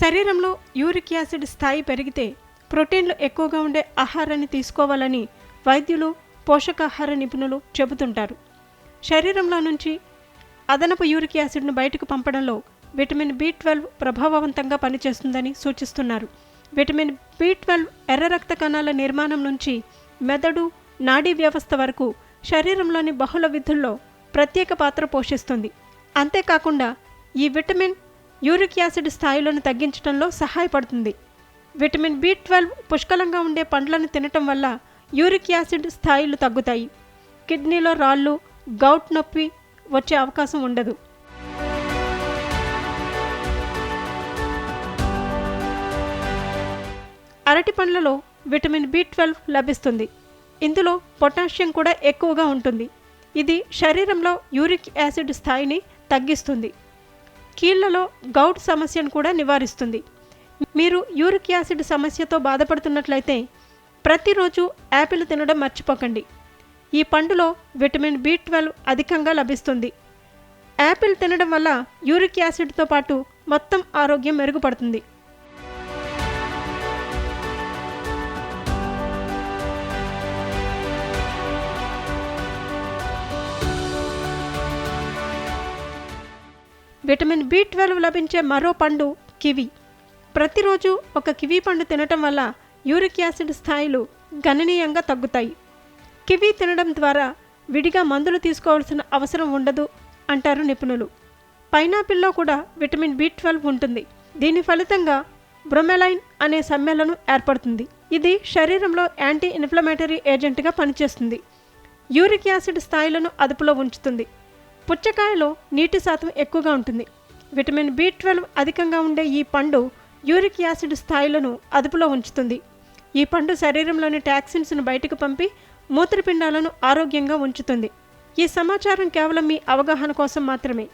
శరీరంలో uric acid స్థాయి పెరిగితే ప్రోటీన్లు ఎక్కువగా ఉండే ఆహారాన్ని తీసుకోవాలని వైద్యులు పోషకాహార నిపుణులు చెబుతుంటారు. శరీరంలో నుంచి అదనపు యూరిక్ యాసిడ్ను బయటకు పంపడంలో విటమిన్ బి ట్వెల్వ్ ప్రభావవంతంగా పనిచేస్తుందని సూచిస్తున్నారు. విటమిన్ బి ట్వెల్వ్ ఎర్ర రక్త కణాల నిర్మాణం నుంచి మెదడు నాడీ వ్యవస్థ వరకు శరీరంలోని బహుళ విధుల్లో ప్రత్యేక పాత్ర పోషిస్తుంది. అంతేకాకుండా ఈ విటమిన్ యూరిక్ యాసిడ్ స్థాయిలను తగ్గించడంలో సహాయపడుతుంది. విటమిన్ బి ట్వెల్వ్ పుష్కలంగా ఉండే పండ్లను తినటం వల్ల యూరిక్ యాసిడ్ స్థాయిలు తగ్గుతాయి. కిడ్నీలో రాళ్ళు గౌట్ నొప్పి వచ్చే అవకాశం ఉండదు. అరటి పండ్లలో విటమిన్ బి ట్వెల్వ్ లభిస్తుంది. ఇందులో పొటాషియం కూడా ఎక్కువగా ఉంటుంది. ఇది శరీరంలో యూరిక్ యాసిడ్ స్థాయిని తగ్గిస్తుంది. కీళ్ళలో గౌట్ సమస్యను కూడా నివారిస్తుంది. మీరు యూరిక్ యాసిడ్ సమస్యతో బాధపడుతున్నట్లయితే ప్రతిరోజు యాపిల్ తినడం మర్చిపోకండి. ఈ పండులో విటమిన్ బి ట్వెల్వ్ అధికంగా లభిస్తుంది. యాపిల్ తినడం వల్ల యూరిక్ యాసిడ్తో పాటు మొత్తం ఆరోగ్యం మెరుగుపడుతుంది. విటమిన్ బి ట్వెల్వ్ లభించే మరో పండు కివి. ప్రతిరోజు ఒక కివి పండు తినటం వల్ల యూరిక్ యాసిడ్ స్థాయిలు గణనీయంగా తగ్గుతాయి. కివి తినడం ద్వారా విడిగా మందులు తీసుకోవాల్సిన అవసరం ఉండదు అంటారు నిపుణులు. పైనాపిల్లో కూడా విటమిన్ బి ట్వెల్వ్ ఉంటుంది. దీని ఫలితంగా బ్రొమెలైన్ అనే సమ్మేళనం ఏర్పడుతుంది. ఇది శరీరంలో యాంటీ ఇన్ఫ్లమేటరీ ఏజెంట్గా పనిచేస్తుంది. యూరిక్ యాసిడ్ స్థాయిలను అదుపులో ఉంచుతుంది. పుచ్చకాయలో నీటి శాతం ఎక్కువగా ఉంటుంది. విటమిన్ బి ట్వెల్వ్ అధికంగా ఉండే ఈ పండు యూరిక్ యాసిడ్ స్థాయిలను అదుపులో ఉంచుతుంది. ఈ పండు శరీరంలోని టాక్సిన్స్ను బయటకు పంపి మూత్రపిండాలను ఆరోగ్యంగా ఉంచుతుంది. ఈ సమాచారం కేవలం మీ అవగాహన కోసం మాత్రమే.